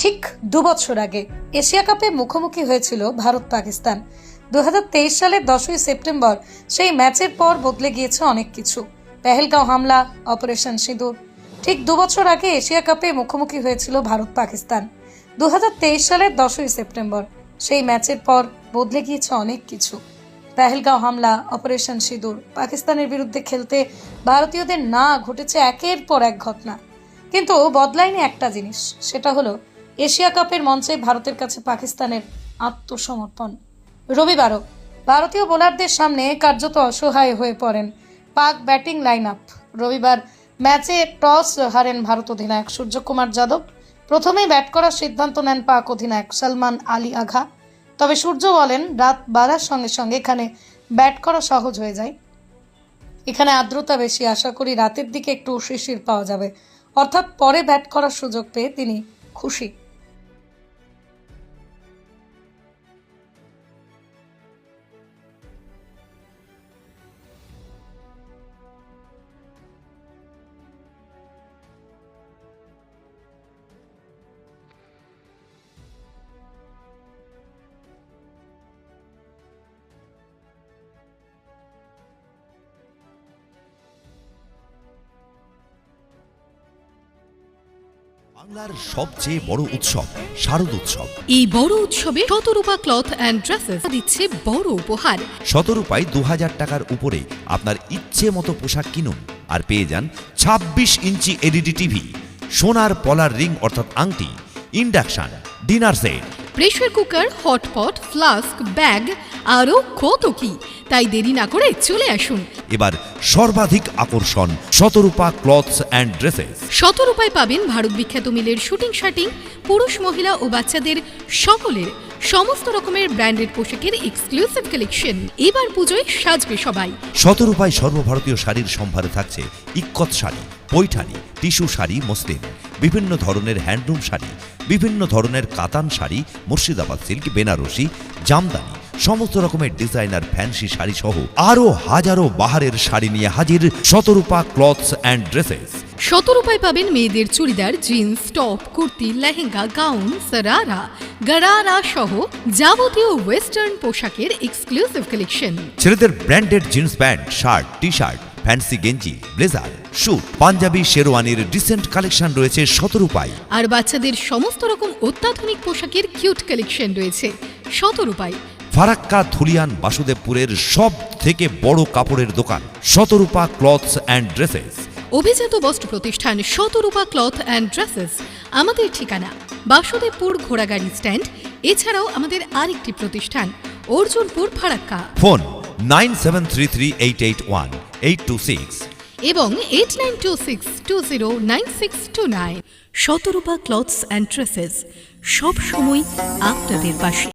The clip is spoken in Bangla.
ঠিক দুবছর আগে এশিয়া কাপে মুখোমুখি হয়েছিল ভারত পাকিস্তান। দু সালের দশই সেপ্টেম্বর সেই ম্যাচের পর বদলে গিয়েছে অনেক কিছু। পেহেলগাঁও হামলা, অপারেশন সিঁদুর। ঠিক দু বছর আগে এশিয়া কাপে মুখোমুখি হয়েছিল ভারত পাকিস্তান। দু হাজার তেইশ সালের দশই সেপ্টেম্বর সেই ম্যাচের পর বদলে গিয়েছে অনেক কিছু। পেহেলগাঁও হামলা, অপারেশন সিঁদুর, পাকিস্তানের বিরুদ্ধে খেলতে ভারতীয়দের না ঘটেছে একের পর এক ঘটনা। কিন্তু বদলায়নি একটা জিনিস, সেটা হলো এশিয়া কাপের মঞ্চে ভারতের কাছে পাকিস্তানের আত্মসমর্পণ। রবিবারও ভারতীয় বোলারদের সামনে কার্যত অসহায় হয়ে পড়েন পাক ব্যাটিং লাইন আপ রবিবার ম্যাচে টস হারেন ভারত অধিনায়ক সূর্যকুমার যাদব। প্রথমে ব্যাট করার সিদ্ধান্ত নেন পাক অধিনায়ক সালমান আলী আঘা। তবে সূর্য বলেন, রাত বাড়ার সঙ্গে সঙ্গে এখানে ব্যাট করা সহজ হয়ে যায়। এখানে আর্দ্রতা বেশি, আশা করি রাতের দিকে একটু শিশির পাওয়া যাবে। অর্থাৎ পরে ব্যাট করার সুযোগ পেয়ে তিনি খুশি। বাংলার সবচেয়ে বড় উৎসব শারদ উৎসব। এই বড় উৎসবে শতরূপা ক্লথ অ্যান্ড ড্রেসেস দিচ্ছে বড় উপহার। শতরূপায় দু হাজার টাকার উপরে আপনার ইচ্ছে মতো পোশাক কিনুন আর পেয়ে যান ছাব্বিশ ইঞ্চি এলইডি টিভি সোনার পলার রিং অর্থাৎ আংটি induction dinner set. Pressure cooker hotpot flask bag আরও কত কি? তাই দেরি না করে চলে আসুন। এবার সর্বাধিক আকর্ষণ শতরূপা ক্লথস অ্যান্ড ড্রেসেস। শতরূপায় পাবেন ভারত বিখ্যাত মিলের শুটিং শার্টিং পুরুষ মহিলা ও বাচ্চাদের সকলের সমস্ত রকমের ব্র্যান্ডেড পোশাকের এক্সক্লুসিভ কালেকশন এবার পুজোয় সাজবে সবাই। শতরূপায় সর্বভারতীয় শাড়ির সম্ভারে থাকছে ইক্কত শাড়ি পৈঠানি টিস্যু শাড়ি মসলিন বিভিন্ন ধরনের হ্যান্ডলুম শাড়ি বিভিন্ন ধরনের কাতান শাড়ি মুর্শিদাবাদ সিল্ক বেনারসি জামদানি সমস্ত রকমের ডিজাইনার ফ্যান্সি শাড়ি সহ আরও হাজারো বাহারের শাড়ি নিয়ে হাজির শতরূপা ক্লথস অ্যান্ড ড্রেসেস শতরূপায় পাবেন মেয়েদের churidar jeans top kurti lehenga gown sharara gharara সহ যাবতীয় ওয়েস্টার্ন পোশাকের এক্সক্লুসিভ কালেকশন ছেলেদের branded jeans pant shirt T shirt fancy গেঞ্জি ব্লেজার স্যুট পাঞ্জাবি শেরওয়ানির ডিসেন্ট কালেকশন রয়েছে শতরূপায়। আর বাচ্চাদের সমস্ত রকম অত্যাধুনিক পোশাকের কিউট কালেকশন রয়েছে শতরূপায়। ফারাক্কা ধুলিয়ান বাসুদেবপুরের সব থেকে বড় কাপড়ের দোকান শতরূপা ক্লথস অ্যান্ড ড্রেসেস। অভিজাত বস্ত্র প্রতিষ্ঠান শতরূপা ক্লথ অ্যান্ড ড্রেসেস আমাদের ঠিকানা বাসুদেবপুর ঘোড়াগাড়ি স্ট্যান্ড। এছাড়াও আমাদের আরেকটি প্রতিষ্ঠান Arjunpur Farakka. Phone nine seven three three eight eight one eight two six. এবং eight nine two six two zero nine six two nine. Shatarupa clothes and dresses সব সময় আপনাদের পাশে।